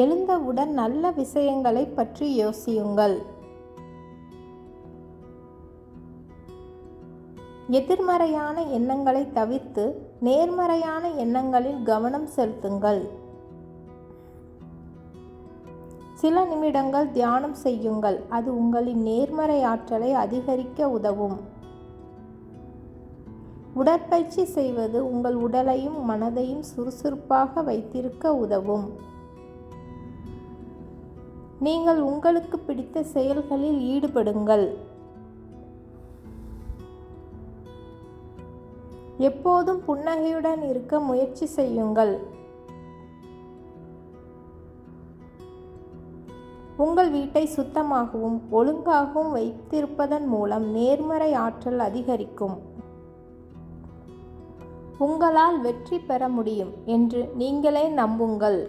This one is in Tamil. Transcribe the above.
எழுந்தவுடன் நல்ல விஷயங்களை பற்றி யோசியுங்கள். எதிர்மறையான எண்ணங்களை தவிர்த்து நேர்மறையான எண்ணங்களில் கவனம் செலுத்துங்கள். சில நிமிடங்கள் தியானம் செய்யுங்கள். அது உங்களின் நேர்மறை ஆற்றலை அதிகரிக்க உதவும். உடற்பயிற்சி செய்வது உங்கள் உடலையும் மனதையும் சுறுசுறுப்பாக வைத்திருக்க உதவும். நீங்கள் உங்களுக்கு பிடித்த செயல்களில் ஈடுபடுங்கள். எப்போதும் புன்னகையுடன் இருக்க முயற்சி செய்யுங்கள். உங்கள் வீட்டை சுத்தமாகவும் ஒழுங்காகவும் வைத்திருப்பதன் மூலம் நேர்மறை ஆற்றல் அதிகரிக்கும். உங்களால் வெற்றி பெற முடியும் என்று நீங்களே நம்புங்கள்.